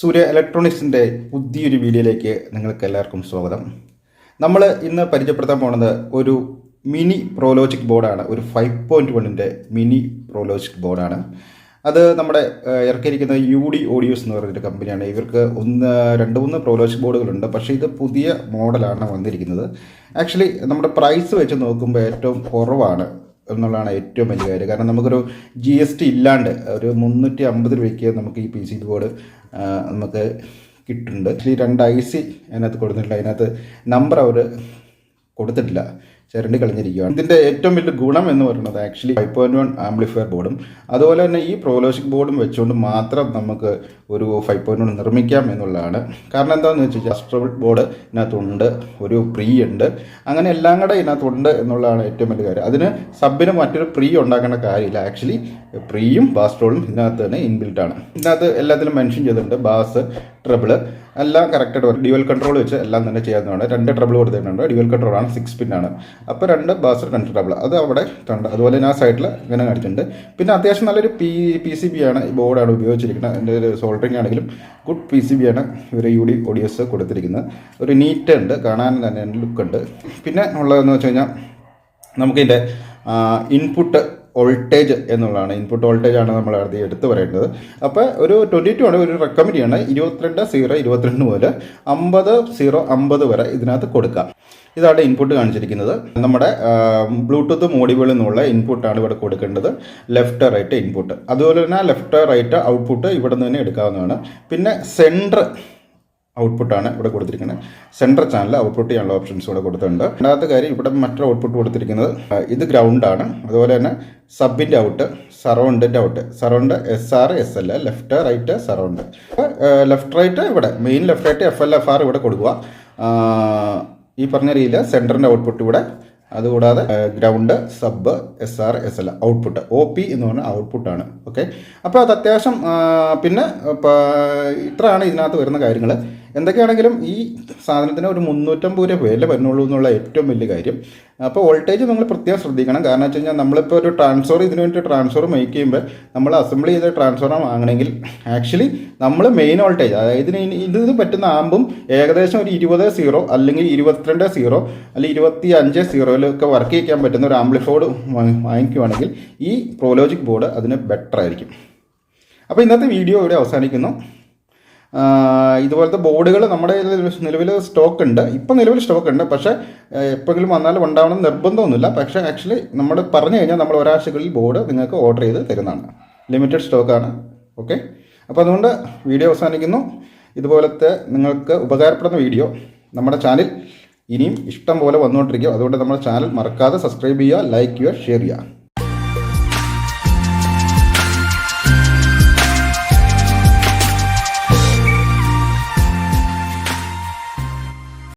സൂര്യ ഇലക്ട്രോണിക്സിന്റെ പുതിയൊരു വീഡിയോയിലേക്ക് നിങ്ങൾക്ക് എല്ലാവർക്കും സ്വാഗതം. നമ്മൾ ഇന്ന് പരിചയപ്പെടുത്താൻ പോണത് ഒരു മിനി പ്രോലോജിക് ബോർഡാണ്. ഒരു ഫൈവ് പോയിന്റ് വണ്ണിന്റെ മിനി പ്രോലോജിക് ബോർഡാണ്. അത് നമ്മുടെ ഇറക്കിയിരിക്കുന്ന യു ഡി ഓഡിയോസ് എന്ന് പറഞ്ഞൊരു കമ്പനിയാണ്. ഇവർക്ക് ഒന്ന് രണ്ട് മൂന്ന് പ്രോലോജിക് ബോർഡുകളുണ്ട്. പക്ഷേ ഇത് പുതിയ മോഡലാണ് വന്നിരിക്കുന്നത്. ആക്ച്വലി നമ്മുടെ പ്രൈസ് വെച്ച് നോക്കുമ്പോൾ ഏറ്റവും കുറവാണ്. എന്നുള്ളതാണ് ഏറ്റവും വലിയ കാര്യം. കാരണം നമുക്കൊരു ജി എസ് ടി ഇല്ലാണ്ട് ഒരു മുന്നൂറ്റി അമ്പത് രൂപയ്ക്ക് നമുക്ക് ഈ പി സി ബോർഡ് നമുക്ക് കിട്ടുന്നുണ്ട്. ഈ രണ്ട് ഐ സി അതിനകത്ത് കൊടുത്തിട്ടില്ല. അതിനകത്ത് നമ്പർ അവർ കൊടുത്തിട്ടില്ല. ചിരണ്ടി കളഞ്ഞിരിക്കുകയാണ് ഇതിന്റെ ഏറ്റവും വലിയ ഗുണം എന്ന് പറയുന്നത് actually five point one amplifier ബോർഡും അതുപോലെ തന്നെ ഈ പ്രോലോജിക് ബോർഡും വെച്ചുകൊണ്ട് മാത്രം നമുക്ക് ഒരു ഫൈവ് പോയിന്റ് വൺ നിർമ്മിക്കാം എന്നുള്ളതാണ്. കാരണം എന്താണെന്ന് വെച്ച് കഴിഞ്ഞാൽ അസ്ട്രബിൾ ബോർഡ് ഇതിനകത്തുണ്ട് ഒരു പ്രീ ഉണ്ട്. അങ്ങനെ എല്ലാം കൂടെ ഇതിനകത്തുണ്ട് എന്നുള്ളതാണ് ഏറ്റവും വലിയ കാര്യം. അതിന് സബിന് മറ്റൊരു പ്രീ ഉണ്ടാക്കേണ്ട കാര്യമില്ല. ആക്ച്വലി പ്രീയും ബാസ്ട്രോളും ഇതിനകത്ത് തന്നെ ഇൻബിൽറ്റ് ആണ്. ഇതിനകത്ത് എല്ലാത്തിലും മെൻഷൻ ചെയ്തിട്ടുണ്ട് ബാസ് ട്രബിൾ എല്ലാം കറക്റ്റായിട്ട് വരും ഡ്യുവൽ കൺട്രോൾ വെച്ച് എല്ലാം തന്നെ ചെയ്യാവുന്നതാണ്. രണ്ട് ട്രബിൾ കൊടുത്തിട്ടുണ്ട്. ഡ്യുവൽ കൺട്രോൾ ആണ്. സിക്സ് പിൻ ആണ്. അപ്പോൾ രണ്ട് ബാസ് രണ്ട് ട്രബിൾ അത് അവിടെ ഉണ്ട് അതുപോലെ ഞാൻ സൈഡിൽ ഇങ്ങനെ കാണിച്ചിട്ടുണ്ട്. പിന്നെ അത്യാവശ്യം നല്ലൊരു പി പി സി ബി ആണ് ബോർഡാണ് ഉപയോഗിച്ചിരിക്കുന്നത്. എന്റെ ഒരു സോൾഡറിംഗ് ആണെങ്കിലും ഗുഡ് പി സി ബി ആണ് ഇവർ യു ഡി ഓഡിയസ് കൊടുത്തിരിക്കുന്നത്. ഒരു നീറ്റ് ഉണ്ട്. കാണാൻ തന്നെ ലുക്ക് ഉണ്ട്. പിന്നെ ഉള്ളതെന്ന് വെച്ച് കഴിഞ്ഞാൽ നമുക്കിതിന്റെ ഇൻപുട്ട് വോൾട്ടേജ് എന്നുള്ളതാണ്. ഇൻപുട്ട് വോൾട്ടേജ് ആണ് നമ്മൾ ആദ്യം എടുത്ത് പറയേണ്ടത്. അപ്പോൾ ഒരു ട്വന്റി ടു ആണ് ഒരു റെക്കമെൻഡ് ചെയ്യണം. ഇരുപത്തിരണ്ട് സീറോ ഇരുപത്തിരണ്ട് മുതൽ അമ്പത് സീറോ അമ്പത് വരെ ഇതിനകത്ത് കൊടുക്കാം. ഇതാണ് ഇൻപുട്ട് കാണിച്ചിരിക്കുന്നത്. നമ്മുടെ ബ്ലൂടൂത്ത് മോഡ്യൂളിൽ നിന്നുള്ള ഇൻപുട്ടാണ് ഇവിടെ കൊടുക്കേണ്ടത്. ലെഫ്റ്റ് റൈറ്റ് ഇൻപുട്ട് അതുപോലെ തന്നെ ലെഫ്റ്റ് റൈറ്റ് ഔട്ട്പുട്ട് ഇവിടെ നിന്ന് തന്നെ എടുക്കാവുന്നതാണ്. പിന്നെ സെന്റർ ഔട്ട്പുട്ടാണ് ഇവിടെ കൊടുത്തിരിക്കുന്നത്. സെൻട്രൽ ചാനൽ ഔട്ട്പുട്ട് ചെയ്യാനുള്ള ഓപ്ഷൻസ് ഇവിടെ കൊടുത്തിട്ടുണ്ട്. രണ്ടാമത്തെ കാര്യം ഇവിടെ മറ്റൊരു ഔട്ട്പുട്ട് കൊടുത്തിരിക്കുന്നത് ഇത് ഗ്രൗണ്ടാണ് അതുപോലെ തന്നെ സബിന്റെ out സറൗണ്ടിന്റെ out surround S R S L left right surround left right ഇവിടെ main left right F L F R ഇവിടെ കൊടുക്കുക. ഈ പറഞ്ഞ രീതിയിൽ സെന്ററിന്റെ ഔട്ട്പുട്ട് ഇവിടെ അതുകൂടാതെ ground sub S R S L output O P എന്ന് പറഞ്ഞ ഔട്ട്പുട്ടാണ് ഓക്കെ അപ്പോൾ അത് അത്യാവശ്യം പിന്നെ ഇത്രയാണ് ഇതിനകത്ത് വരുന്ന കാര്യങ്ങൾ എന്തൊക്കെയാണെങ്കിലും ഈ സാധനത്തിന് ഒരു മുന്നൂറ്റമ്പത് രൂപ വില വരുന്നുള്ളൂ എന്നുള്ള ഏറ്റവും വലിയ കാര്യം. അപ്പോൾ വോൾട്ടേജ് നിങ്ങൾ പ്രത്യേകം ശ്രദ്ധിക്കണം. കാരണം വെച്ച് കഴിഞ്ഞാൽ നമ്മളിപ്പോൾ ഒരു ട്രാൻസ്ഫർ ഇതിന് വേണ്ടി ട്രാൻസ്ഫർ മേക്ക് ചെയ്യുമ്പോൾ നമ്മൾ അസംബിൾ ചെയ്ത ട്രാൻസ്ഫർ വാങ്ങണമെങ്കിൽ ആക്ച്വലി നമ്മൾ മെയിൻ വോൾട്ടേജ് അതായത് ഇതിന് പറ്റുന്ന ആമ്പും ഏകദേശം ഒരു ഇരുപത് സീറോ അല്ലെങ്കിൽ ഇരുപത്തിരണ്ട് സീറോ അല്ലെങ്കിൽ ഇരുപത്തി അഞ്ച് സീറോയിലൊക്കെ വർക്ക് ചെയ്യാൻ പറ്റുന്ന ഒരു ആംപ്ലിഫോർഡ് വാങ്ങിക്കുവാണെങ്കിൽ ഈ പ്രോലോജിക് ബോർഡ് അതിന് ബെറ്റർ ആയിരിക്കും. അപ്പോൾ ഇന്നത്തെ വീഡിയോ ഇവിടെ അവസാനിക്കുന്നു. ഇതുപോലത്തെ ബോർഡുകൾ നമ്മുടെ നിലവിൽ സ്റ്റോക്ക് ഉണ്ട് ഇപ്പം നിലവിൽ സ്റ്റോക്ക് ഉണ്ട് പക്ഷേ എപ്പോഴെങ്കിലും വന്നാലും ഉണ്ടാവണം നിർബന്ധമൊന്നുമില്ല. പക്ഷേ ആക്ച്വലി നമ്മൾ പറഞ്ഞു കഴിഞ്ഞാൽ നമ്മൾ ഒരാഴ്ചകളിൽ ബോർഡ് നിങ്ങൾക്ക് ഓർഡർ ചെയ്ത് തരുന്നതാണ്. ലിമിറ്റഡ് സ്റ്റോക്കാണ് ഓക്കെ അപ്പോൾ അതുകൊണ്ട് വീഡിയോ അവസാനിക്കുന്നു. ഇതുപോലത്തെ നിങ്ങൾക്ക് ഉപകാരപ്പെടുന്ന വീഡിയോ നമ്മുടെ ചാനൽ ഇനിയും ഇഷ്ടം പോലെ വന്നുകൊണ്ടിരിക്കും. അതുകൊണ്ട് നമ്മുടെ ചാനൽ മറക്കാതെ സബ്സ്ക്രൈബ് ചെയ്യുക ലൈക്ക് ചെയ്യുക ഷെയർ ചെയ്യുക.